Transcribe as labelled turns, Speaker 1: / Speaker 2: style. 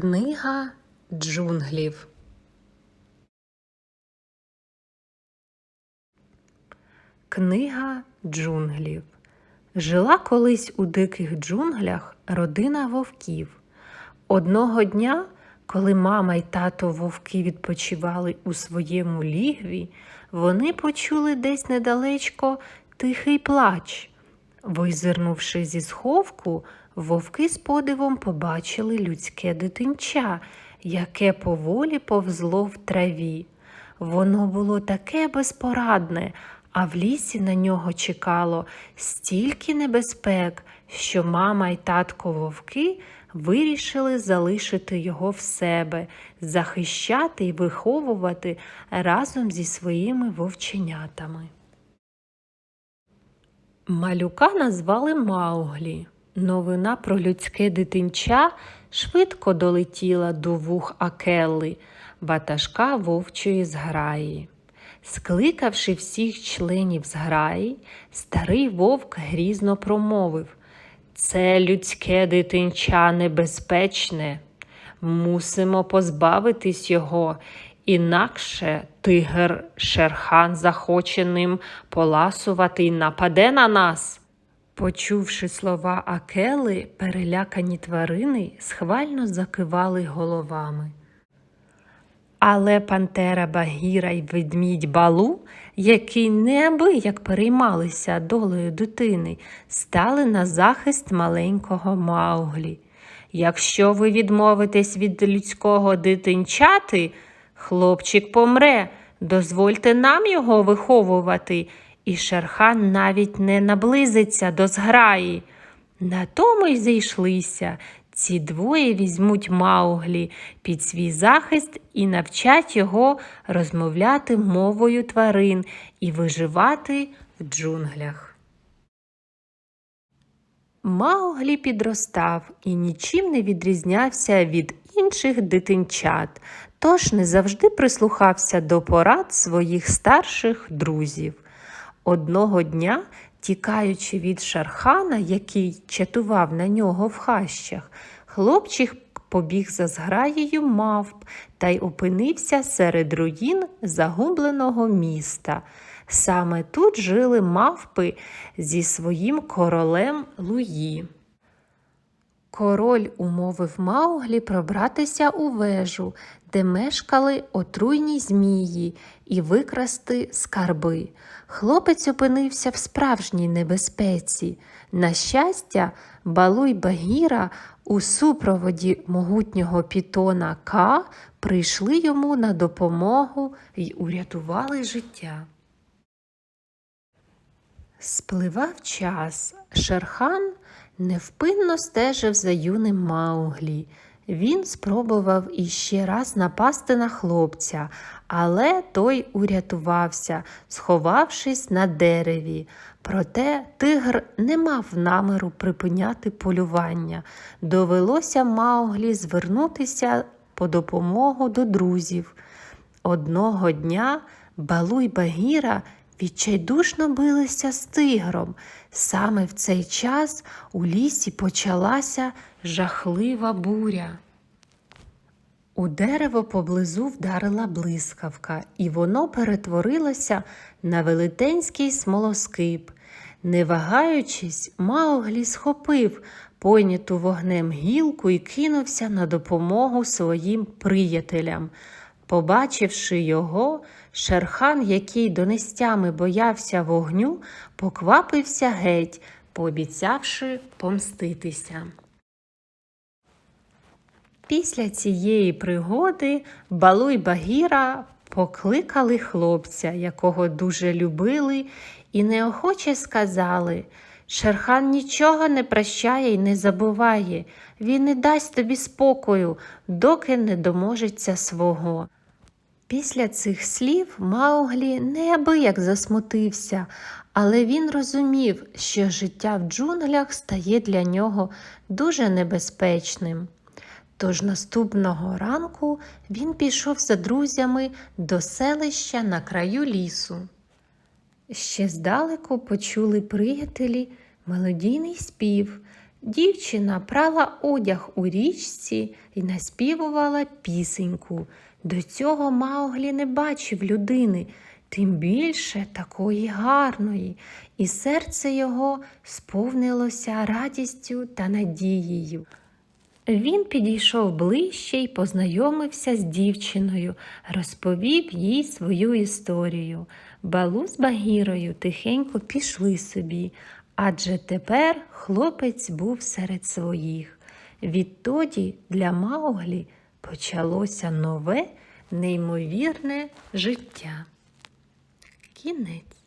Speaker 1: Книга джунглів. Книга джунглів. Жила колись у диких джунглях родина вовків. Одного дня, коли мама й тато вовки відпочивали у своєму лігві, вони почули десь недалечко тихий плач. Визирнувши зі сховку, вовки з подивом побачили людське дитинча, яке поволі повзло в траві. Воно було таке безпорадне, а в лісі на нього чекало стільки небезпек, що мама й татко вовки вирішили залишити його в себе, захищати й виховувати разом зі своїми вовченятами. Малюка назвали Мауглі. Новина про людське дитинча швидко долетіла до вух Акелли, ватажка вовчої зграї. Скликавши всіх членів зграї, старий вовк грізно промовив Це людське дитинча небезпечне. Мусимо позбавитись його, інакше тигр Шерхан захоче ним поласувати й нападе на нас. Почувши слова Акели, перелякані тварини схвально закивали головами. Але пантера Багіра й ведмідь Балу, які неабияк переймалися долею дитини, стали на захист маленького Мауглі. Якщо ви відмовитесь від людського дитинчати, хлопчик помре, дозвольте нам його виховувати, і Шерхан навіть не наблизиться до зграї. На тому й зійшлися. Ці двоє візьмуть Мауглі під свій захист і навчать його розмовляти мовою тварин і виживати в джунглях. Мауглі підростав і нічим не відрізнявся від інших дитинчат, тож не завжди прислухався до порад своїх старших друзів. Одного дня, тікаючи від шархана, який чатував на нього в хащах, хлопчик побіг за зграєю мавп та й опинився серед руїн загубленого міста. Саме тут жили мавпи зі своїм королем Луї. Король умовив Мауглі пробратися у вежу, де мешкали отруйні змії, і викрасти скарби. Хлопець опинився в справжній небезпеці. На щастя, Балуй Багіра у супроводі могутнього пітона Ка прийшли йому на допомогу й урятували життя. Спливав час. Шерхан невпинно стежив за юним Мауглі. Він спробував іще раз напасти на хлопця, але той урятувався, сховавшись на дереві. Проте тигр не мав наміру припиняти полювання. Довелося Мауглі звернутися по допомогу до друзів. Одного дня Балуй Багіра відчайдушно билися з тигром. Саме в цей час у лісі почалася жахлива буря. У дерево поблизу вдарила блискавка, і воно перетворилося на велетенський смолоскип. Не вагаючись, Мауглі схопив пойняту вогнем гілку і кинувся на допомогу своїм приятелям. Побачивши його, Шерхан, який донестями боявся вогню, поквапився геть, пообіцявши помститися. Після цієї пригоди Балуй Багіра покликали хлопця, якого дуже любили, і неохоче сказали Шерхан нічого не прощає і не забуває, він не дасть тобі спокою, доки не доможеться свого. Після цих слів Мауглі неабияк засмутився, але він розумів, що життя в джунглях стає для нього дуже небезпечним. Тож наступного ранку він пішов за друзями до селища на краю лісу. Ще здалеку почули приятелі мелодійний спів. Дівчина прала одяг у річці і наспівувала пісеньку. До цього Мауглі не бачив людини, тим більше такої гарної, і серце його сповнилося радістю та надією. Він підійшов ближче й познайомився з дівчиною, розповів їй свою історію. Балу з Багірою тихенько пішли собі, адже тепер хлопець був серед своїх. Відтоді для Мауглі почалося нове, неймовірне життя. Кінець.